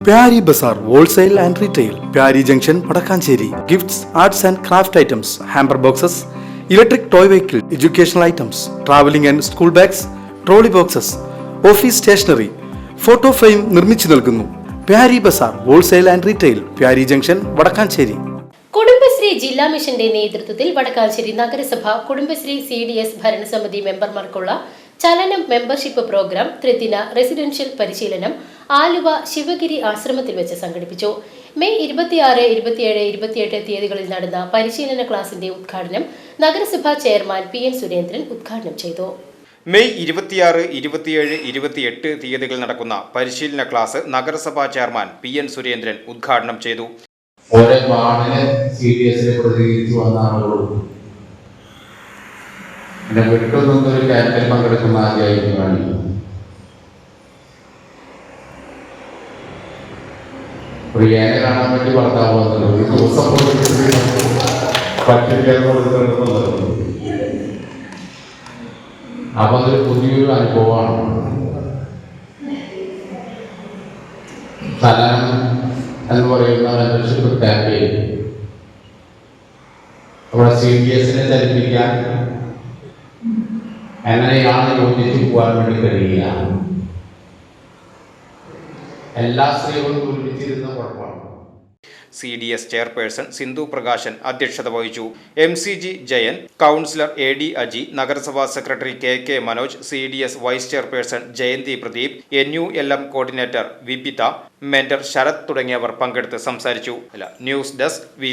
Pyari Bazar wholesale and retail Pyari junction Vadakkanchery. Gifts arts and craft items hamper boxes electric toy vehicle educational items travelling and school bags trolley boxes office stationery photo frame നിർമ്മിച്ചു നൽകുന്നു. Pyari Bazar wholesale and retail Pyari junction Vadakkanchery. Kudumbashree ജില്ലാ മിഷന്റെ നേതൃത്വത്തിൽ വടക്കാഞ്ചേരി നഗരസഭ Kudumbashree C D S ഭരണസമിതി മെമ്പർമാർക്കുള്ള ചലനം membership programme ത്രിദിന residential പരിശീലനം ആലുവ ശിവഗിരി ആശ്രമത്തിൽ വെച്ച് സംഘടിപ്പിച്ചു. മെയ് ഇരുപത്തിയാറ് ഇരുപത്തിയേഴ് ഇരുപത്തിയെട്ട് തീയതികളിൽ നടന്ന പരിശീലന ക്ലാസിന്റെ ഉദ്ഘാടനം നഗരസഭാ ചെയർമാൻ പി എൻ സുരേന്ദ്രൻ ഉദ്ഘാടനം ചെയ്തു. മെയ് ഇരുപത്തിയാറ് ഇരുപത്തിയേഴ് ഇരുപത്തിയെട്ട് തീയതികൾ നടക്കുന്ന പരിശീലന ക്ലാസ് നഗരസഭാ ചെയർമാൻ പി എൻ സുരേന്ദ്രൻ ഉദ്ഘാടനം ചെയ്തു. ഓരോ വാർഡിലെ സി ഡി എസിനെ പ്രതിനിധീകരിച്ച് വന്ന ആളുകളും പിന്നെ വീട്ടിൽ നിന്നൊരു ക്യാമ്പിൽ പങ്കെടുക്കുന്ന ആദ്യമായിട്ട് പ്രിയാനെ കാണാൻ വേണ്ടി ഭർത്താവ് വന്നത് ഒരു ദിവസം പറ്റില്ല. അപ്പൊ അതൊരു പുതിയൊരു അനുഭവമാണ്. സ്ഥലം എന്ന് പറയുന്ന മെമ്പർഷിപ്പ് ക്യാമ്പയിൻ അവിടെ സി ഡി എസിനെ ചലിപ്പിക്കാൻ എങ്ങനെയാണ് യോജിച്ചു പോകാൻ വേണ്ടി കഴിയുക? എല്ലാ സ്ത്രീകളും ഒരുമിച്ചിരുന്ന കുഴപ്പമാണ്. C D S chairperson Sindhu Prakashan അധ്യക്ഷത വഹിച്ചു. M C G Jayan councillor A D Aji നഗരസഭാ secretary K K Manoj C D S vice chairperson Jayanthi Pradeep N U L M coordinator Vipitha mentor Sarath തുടങ്ങിയവർ പങ്കെടുത്ത് സംസാരിച്ചു. News desk V